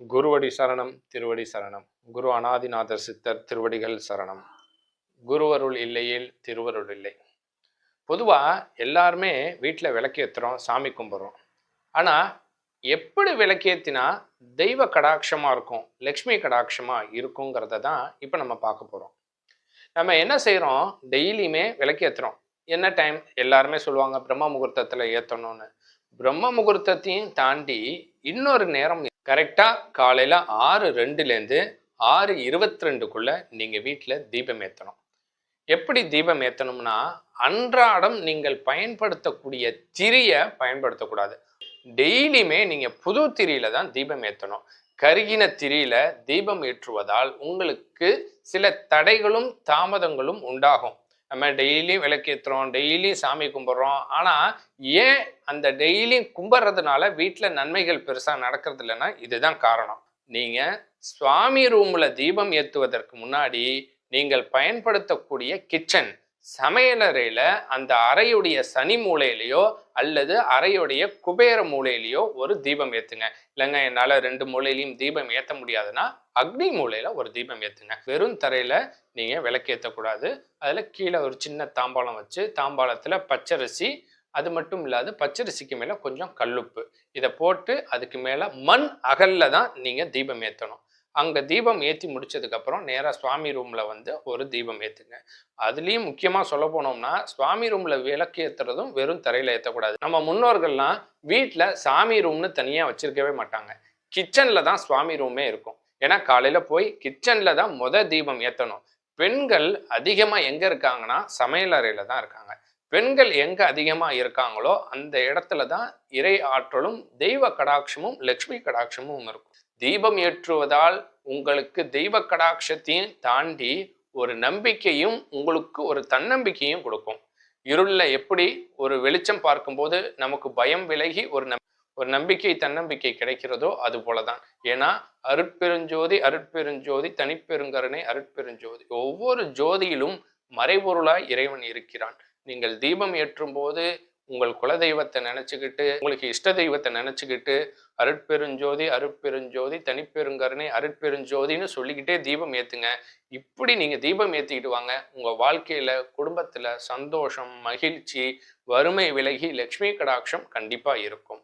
குருவடி சரணம் திருவடி சரணம். குரு அனாதிநாதர் சித்தர் திருவடிகள் சரணம். குருவருள் இல்லையில் திருவருள் இல்லை. பொதுவாக எல்லாருமே வீட்டில் விளக்கேற்றுறோம் சாமி கும்பிட்றோம் ஆனால் எப்படி விளக்கேற்றினா தெய்வ கடாட்சமாக இருக்கும் லக்ஷ்மி கடாட்சமாக இருக்குங்கிறத தான் இப்போ நம்ம பார்க்க போகிறோம் நம்ம என்ன செய்கிறோம் டெய்லியுமே விளக்கேற்றுறோம் என்ன டைம் எல்லாருமே சொல்லுவாங்க பிரம்ம முகூர்த்தத்தில் ஏற்றணும்னு பிரம்ம முகூர்த்தத்தையும் தாண்டி இன்னொரு நேரம் கரெக்டாக காலையில் ஆறு ரெண்டுலேருந்து ஆறு இருபத்தி ரெண்டுக்குள்ளே நீங்கள் வீட்டில் தீபம் ஏற்றணும் எப்படி தீபம் ஏற்றணும்னா அன்றாடம் நீங்கள் பயன்படுத்தக்கூடிய திரியை பயன்படுத்தக்கூடாது. டெய்லியுமே நீங்கள் புது திரியில தான் தீபம் ஏற்றணும் கருகின திரியில தீபம் ஏற்றுவதால் உங்களுக்கு சில தடைகளும் தாமதங்களும் உண்டாகும். நம்ம டெய்லியும் விளக்கேற்றுறோம் டெய்லியும் சாமி கும்பிட்றோம். ஆனால் ஏன் அந்த டெய்லியும் கும்பிட்றதுனால வீட்டில் நன்மைகள் பெருசாக நடக்கிறது இல்லைன்னா இதுதான் காரணம். நீங்கள் சுவாமி ரூமில் தீபம் ஏற்றுவதற்கு முன்னாடி நீங்கள் பயன்படுத்தக்கூடிய கிச்சன் சமையலறையில் அந்த அறையுடைய சனி மூலையிலையோ அல்லது அறையுடைய குபேர மூலையிலையோ ஒரு தீபம் ஏற்றுங்க இல்லைங்க என்னால் ரெண்டு மூலையிலையும் தீபம் ஏற்ற முடியாதுன்னா அக்னி மூலையில் ஒரு தீபம் ஏற்றுங்க வெறும் தரையில் நீங்கள் விளக்கேற்றக்கூடாது அதில் கீழே ஒரு சின்ன தாம்பாளம் வச்சு தாம்பாளத்தில் பச்சரிசி அது மட்டும் இல்லாது பச்சரிசிக்கு மேலே கொஞ்சம் கல்லுப்பு. இதை போட்டு அதுக்கு மேலே மண் அகல்ல தான் நீங்கள் தீபம் ஏற்றணும் அங்கே தீபம் ஏற்றி முடிச்சதுக்கப்புறம் நேராக சுவாமி ரூமில் வந்து ஒரு தீபம் ஏற்றுங்க அதுலேயும் முக்கியமாக சொல்ல போனோம்னா சுவாமி ரூமில் விளக்கு ஏற்றுறதும் வெறும் தரையில் ஏற்றக்கூடாது நம்ம முன்னோர்கள்லாம் வீட்டில் சாமி ரூம்னு தனியாக வச்சுருக்கவே மாட்டாங்க. கிச்சனில் தான் சுவாமி ரூமே இருக்கும். ஏன்னா காலையில் போய் கிச்சனில் தான் முத தீபம் ஏற்றணும் பெண்கள் அதிகமாக எங்கே இருக்காங்கன்னா சமையலறையில் தான் இருக்காங்க. பெண்கள் எங்க அதிகமா இருக்காங்களோ அந்த இடத்துல தான் இறை ஆற்றலும் தெய்வ கடாட்சமும் லக்ஷ்மி கடாட்சமும் இருக்கும். தீபம் ஏற்றுவதால் உங்களுக்கு தெய்வ கடாட்சத்தையும் தாண்டி ஒரு நம்பிக்கையும் உங்களுக்கு ஒரு தன்னம்பிக்கையும் கொடுக்கும். இருளில் எப்படி ஒரு வெளிச்சம் பார்க்கும்போது நமக்கு பயம் விலகி ஒரு நம் ஒரு நம்பிக்கை தன்னம்பிக்கை கிடைக்கிறதோ அது போல தான் ஏன்னா அருட்பெருஞ்சோதி அருட்பெருஞ்சோதி தனிப்பெருங்கருணை அருட்பெருஞ்சோதி. ஒவ்வொரு ஜோதியிலும் மறைபொருளாய் இறைவன் இருக்கிறான். நீங்கள் தீபம் ஏற்றும் போது உங்கள் குலதெய்வத்தை நினச்சிக்கிட்டு உங்களுக்கு இஷ்ட தெய்வத்தை நினச்சிக்கிட்டு அருட்பெருஞ்சோதி அருட்பெருஞ்சோதி தனிப்பெருங்கருணை அருட்பெருஞ்சோதின்னு சொல்லிக்கிட்டே தீபம் ஏற்றுங்க இப்படி நீங்கள் தீபம் ஏற்றிக்கிட்டு வாங்க. உங்கள் வாழ்க்கையில் குடும்பத்தில் சந்தோஷம் மகிழ்ச்சி வறுமை விலகி லக்ஷ்மி கடாட்சம் கண்டிப்பாக இருக்கும்.